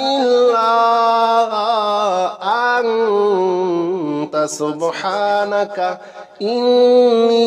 إلا أنت سبحانك إني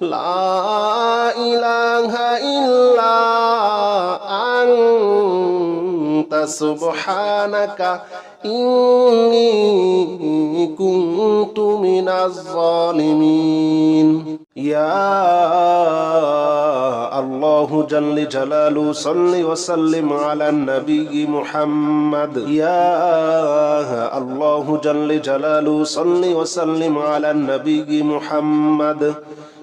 لا إله إلا أنت سبحانك إني كنت من الظالمين يا الله جل جلاله صل وسلم على النبي محمد يا الله جل جلاله صل وسلم على النبي محمد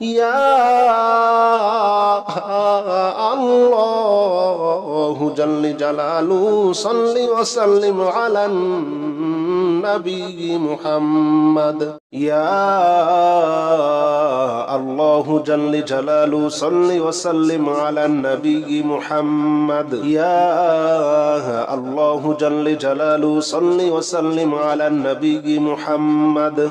يا الله جل جلاله صل وسلم على النبي محمد يا الله جل جلاله صل وسلم على النبي محمد يا الله جل جلاله صل وسلم على النبي محمد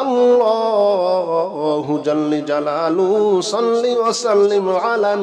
আল্লাহ জল্লি জালালু সাল্লি ওয়া সাল্লিম আলান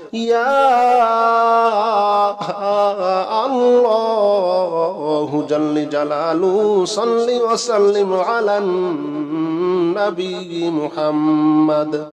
ইয়া আল্লাহু জাল্লি জালালু সাল্লি ওয়া সাল্লিম আলান নবী মুহাম্মদ।